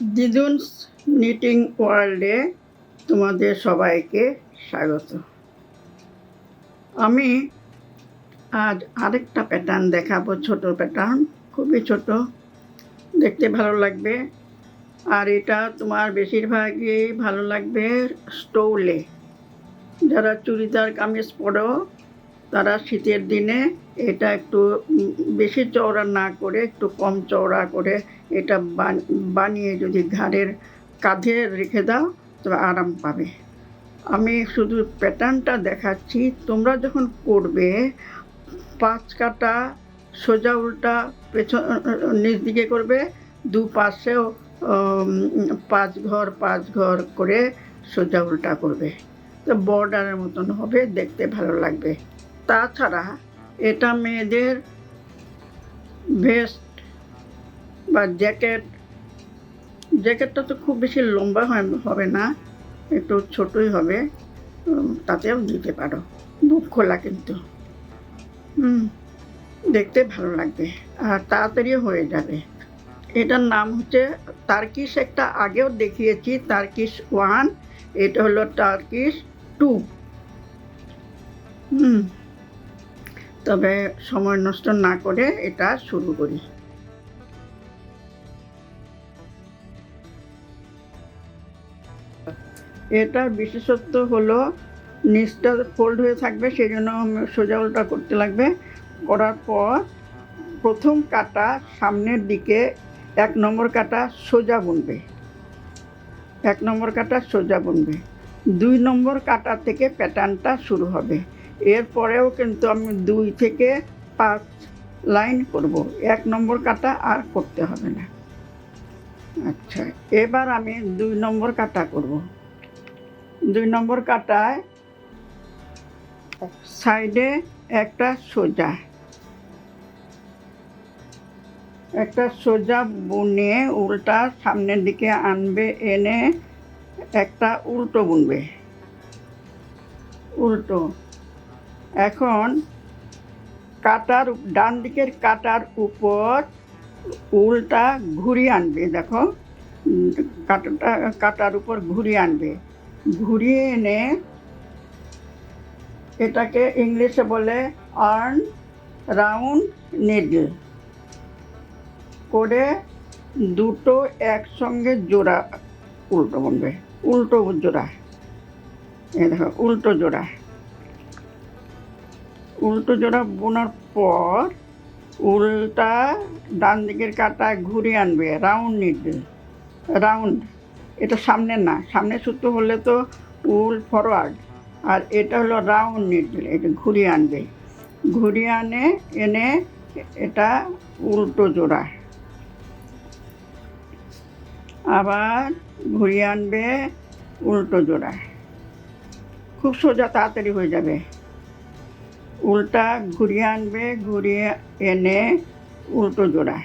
দিদুনস knitting ওয়ার্ল্ডে তোমাদের সবাইকে স্বাগত। আমি আজ আরেকটা প্যাটার্ন দেখাবো, ছোট প্যাটার্ন খুবই ছোট। দেখতে ভালো লাগবে। আর এটা তোমার বেশিরভাগই ভালো লাগবে স্টোলে যারা চুড়িদার কামিজ পরো তারা শীতের দিনে এটা একটু বেশি চওড়া না করে, একটু কম চওড়া করে এটা বান- বানিয়ে যদি ঘাড়ের কাঁধে রেখে দাও তবে আরাম পাবে। আমি শুধু প্যাটার্নটা দেখাচ্ছি, তোমরা যখন করবে, পাঁচ কাটা সোজা উল্টা পেছন, নিচ দিকে করবে, দু পাশেও পাঁচ ঘর পাঁচ ঘর করে সোজা উল্টা করবে। তো বর্ডারের মতন হবে, দেখতে ভালো লাগবে। তাছাড়া এটা মেয়েদের ভেস্ট বা জ্যাকেট জ্যাকেটটা তো খুব বেশি লম্বা হবে না, একটু ছোটই হবে তাতেও দিতে পারো, বুক খোলা কিন্তু। হুম, দেখতে ভালো লাগবে, আর তাড়াতাড়ি হয়ে যাবে। এটার নাম হচ্ছে তার্কিশ একটা আগেও দেখিয়েছি তার্কিশ ওয়ান এটা হলো টার্কিশ টু হুম। তবে সময় নষ্ট না করে এটা শুরু করি। এটার বিশেষত্ব হলো নিচটা ফোল্ড হয়ে থাকবে সেই জন্য সোজা উল্টা করতে লাগবে। করার পর প্রথম কাটা সামনের দিকে এক নম্বর কাটা সোজা বুনবে। এক নম্বর কাটা সোজা বুনবে। দুই নম্বর কাটা থেকে প্যাটার্নটা শুরু হবে। এরপরেও কিন্তু আমি দুই থেকে পাঁচ লাইন করব। এক নম্বর কাটা আর করতে হবে না। আচ্ছা এবার আমি দুই নম্বর কাটা করব। দুই নম্বর কাটায় সাইডে একটা সোজা একটা সোজা বুনে উল্টা সামনের দিকে আনবে, এনে একটা উল্টো বুনবে। উল্টো। এখন কাটার ডান দিকের কাটার উপর উল্টা ঘুরিয়ে আনবে, দেখো। কাটাটা, কাটার উপর ঘুরিয়ে আনবে। ঘুরিয়ে এনে এটাকে ইংলিশে বলে আর্ন রাউন্ড নেডল। করে দুটো একসঙ্গে জোড়া উল্টো বনবে, উল্টো জোড়া। এ দেখো, উল্টো জোড়া। উল্টো জোড়া বোনার পর উল্টা ডান দিকের কাটা ঘুরিয়ে আনবে রাউন্ড নিডল রাউন্ড এটা সামনে না, সামনে সুতো হলে তো উল ফরওয়ার্ড আর এটা হলো রাউন্ড নিডল এটা ঘুরিয়ে আনবে। ঘুরিয়ে আনে, এনে এটা উল্টো জোড়া। আবার ঘুরিয়ে আনবে উল্টো জোড়া। খুব সোজা, তাড়াতাড়ি হয়ে যাবে। উল্টা ঘুরিয়ে আনবে, ঘুরিয়ে এনে উল্টো জোড়া।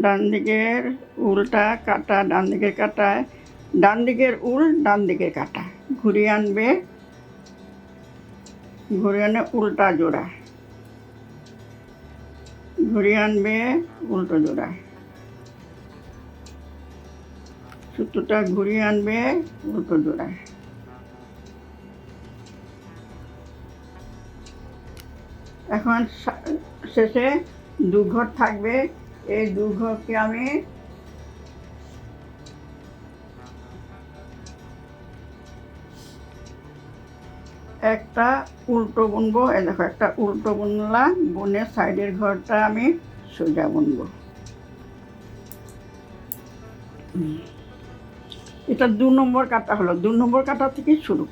ডান দিকের উল্টা কাটা, ডান দিকের কাটায় ডান দিকের উল, ডান দিকের কাটা। ঘুরিয়ে আনবে, ঘুরিয়ে আনে উল্টা জোড়া। ঘুরিয়ে আনবে, উল্টো জোড়া। সুতোটা ঘুরিয়ে আনবে, উল্টো জোড়া। এখন শেষে দু ঘর থাকবে। এই দু ঘরকে আমি একটা উল্টো বুনবো। এই দেখো, একটা উল্টো বুনলাম বুনে সাইডের ঘরটা আমি সোজা বুনবো। এটা দু নম্বর কাটা হলো। দু নম্বর কাটা থেকে শুরু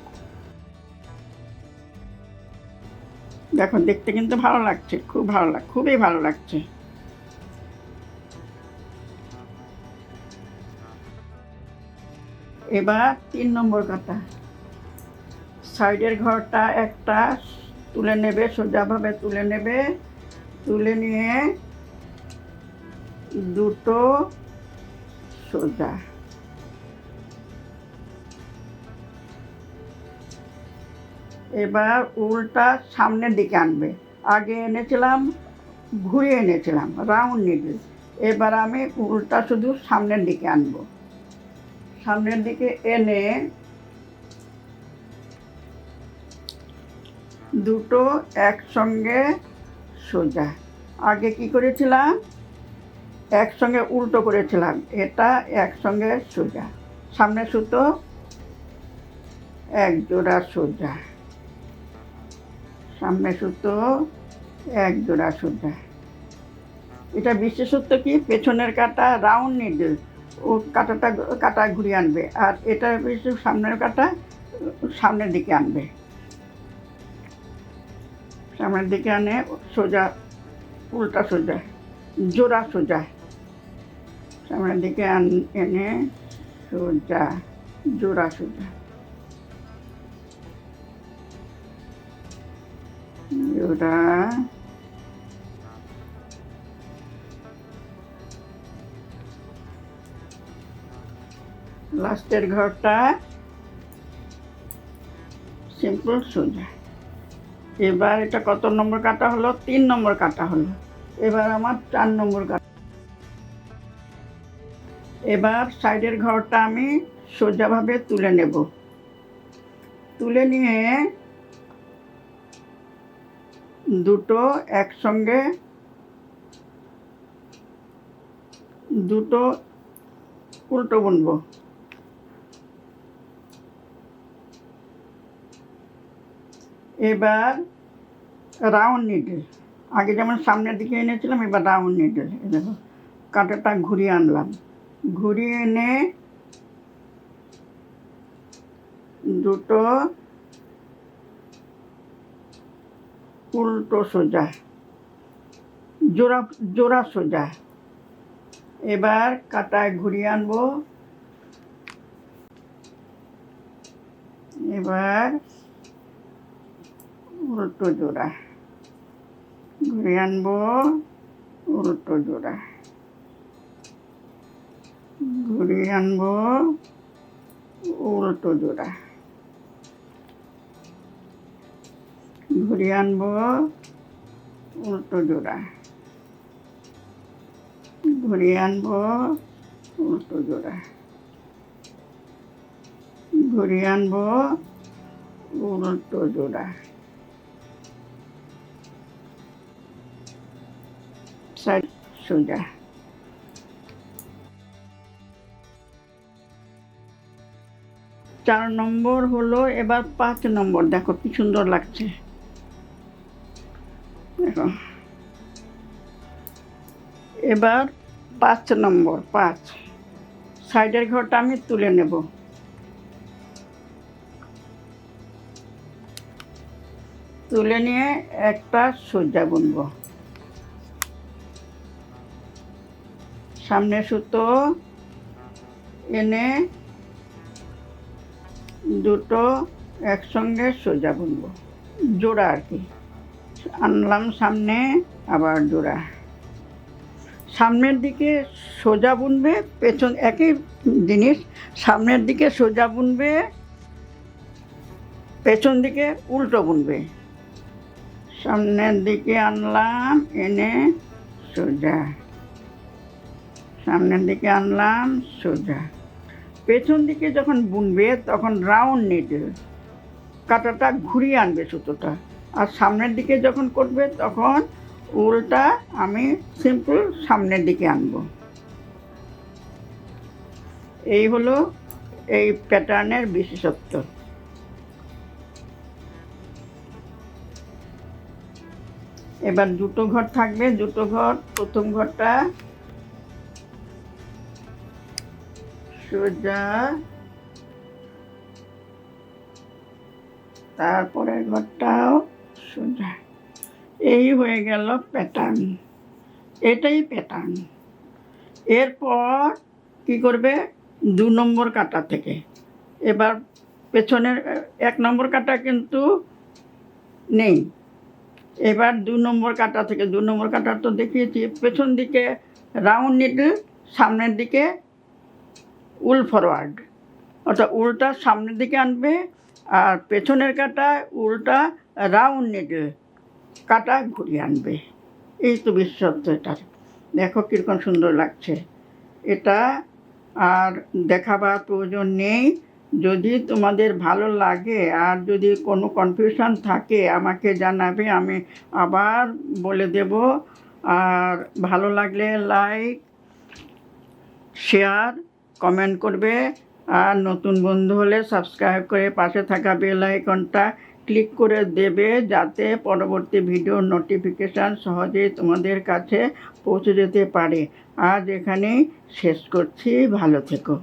দেখো, দেখতে কিন্তু ভালো লাগছে, খুব ভালো লাগ, খুবই ভালো লাগছে। এবার তিন নম্বর কাটা সাইডের ঘরটা একটা তুলে নেবে, সোজাভাবে তুলে নেবে, তুলে নিয়ে দুটো সোজা। এবার উল্টা সামনের দিকে আনবে। আগে এনেছিলাম, ঘুরিয়ে এনেছিলাম রাউন্ড নিডল এবার আমি উল্টা শুধু সামনের দিকে আনব। সামনের দিকে এনে দুটো একসঙ্গে সোজা। আগে কি করেছিলাম? একসঙ্গে উল্টো করেছিলাম, এটা একসঙ্গে সোজা। সামনে সুতো এক জোড়া সোজা। সামনে সুতো, এক জোড়া সোজা এটা বিশেষত্ব কি? পেছনের কাটা রাউন্ড নিডল ও কাটাটা, কাটা ঘুরিয়ে আনবে। আর এটা সামনের কাটা, সামনের দিকে আনবে। সামনের দিকে আনে, সোজা, উল্টা সোজা, জোড়া সোজা। সামনের দিকে আন এনে সোজা, জোড়া সোজা। জোড়া লাস্টের ঘরটা সিম্পল সোজা। এবার এটা কত নম্বর কাটা হলো? তিন নম্বর কাটা হলো। এবার আমার চার নম্বর কাটা। এবার সাইডের ঘরটা আমি সোজাভাবে তুলে নেব। তুলে নিয়ে দুটো একসঙ্গে, দুটো উল্টো বুনবো। এবার রাউন্ড নিডল আগে যেমন সামনের দিকে এনেছিলাম, এবার রাউন্ড নিডল দেখো কাঁটাটা ঘুরিয়ে আনলাম। ঘুরিয়ে এনে দুটো উল্টো সোজা। জোড়া জোড়া সোজা। এবার কাটায় ঘুরিয়ে আনব। এবার উল্টো জোড়া। ঘুরিয়ে আনব উল্টো জোড়া। ঘুরিয়ে আনব উল্টো জোড়া। ঘুরিয়ে আনব। উল্টো জোড়া। ঘুরিয়ে আনব, উল্টো জোড়া। ঘুরিয়ে আনব, উল্টো জোড়া। সোজা। চার নম্বর হলো, এবার পাঁচ নম্বর। দেখো কি সুন্দর লাগছে। দেখো এবার পাঁচ নম্বর, পাঁচ। সাইডের ঘরটা আমি তুলে নেব। তুলে নিয়ে একটা সোজা বুনবো। সামনে সুতো এনে দুটো একসঙ্গে সোজা বুনবো। জোড়া আর কি। আনলাম সামনে, আবার জোড়া। সামনের দিকে সোজা বুনবে, পেছন একই জিনিস, সামনের দিকে সোজা বুনবে, পেছন দিকে উল্টো বুনবে। সামনের দিকে আনলাম, এনে সোজা। সামনের দিকে আনলাম, সোজা। পেছন দিকে যখন বুনবে, তখন রাউন্ড নিডল কাটাটা ঘুরিয়ে আনবে সুতোটা। আর সামনের দিকে যখন করবে, তখন উলটা আমি সিম্পল সামনের দিকে আনব। এই হলো এই প্যাটার্নের বিশেষত্ব। এবার দুটো ঘর থাকবে, দুটো ঘর। প্রথম ঘরটা সোজা, তারপরের ঘরটাও সোজা এই হয়ে গেল প্যাটার্ন এটাই প্যাটার্ন এরপর কি করবে? দু নম্বর কাটা থেকে। এবার পেছনের, এক নম্বর কাটা কিন্তু নেই। এবার দু নম্বর কাটা থেকে, দু নম্বর কাটা তো দেখিয়েছি। পেছন দিকে রাউন্ড নিডল সামনের দিকে উল ফরওয়ার্ড অর্থাৎ উলটা সামনের দিকে আনবে আর পেছনের কাটা উলটা রাউন্ড নিডল কাটা ঘুরিয়ে আনবে। এই তো বিশেষত্ব এটার। দেখো কীরকম সুন্দর লাগছে। এটা আর দেখাবার প্রয়োজন নেই। যদি তোমাদের ভালো লাগে আর যদি কোনো কনফিউশন থাকে, আমাকে জানাবে, আমি আবার বলে দেব। আর ভালো লাগলে লাইক শেয়ার কমেন্ট করবে। আর নতুন বন্ধু হলে সাবস্ক্রাইব করে পাশে থাকা বেল আইকনটা ক্লিক করে দেবে যাতে পরবর্তী ভিডিও নোটিফিকেশান সহজেই তোমাদের কাছে পৌঁছে যেতে পারে। আজ এখানেই শেষ করছি। ভালো থেকো।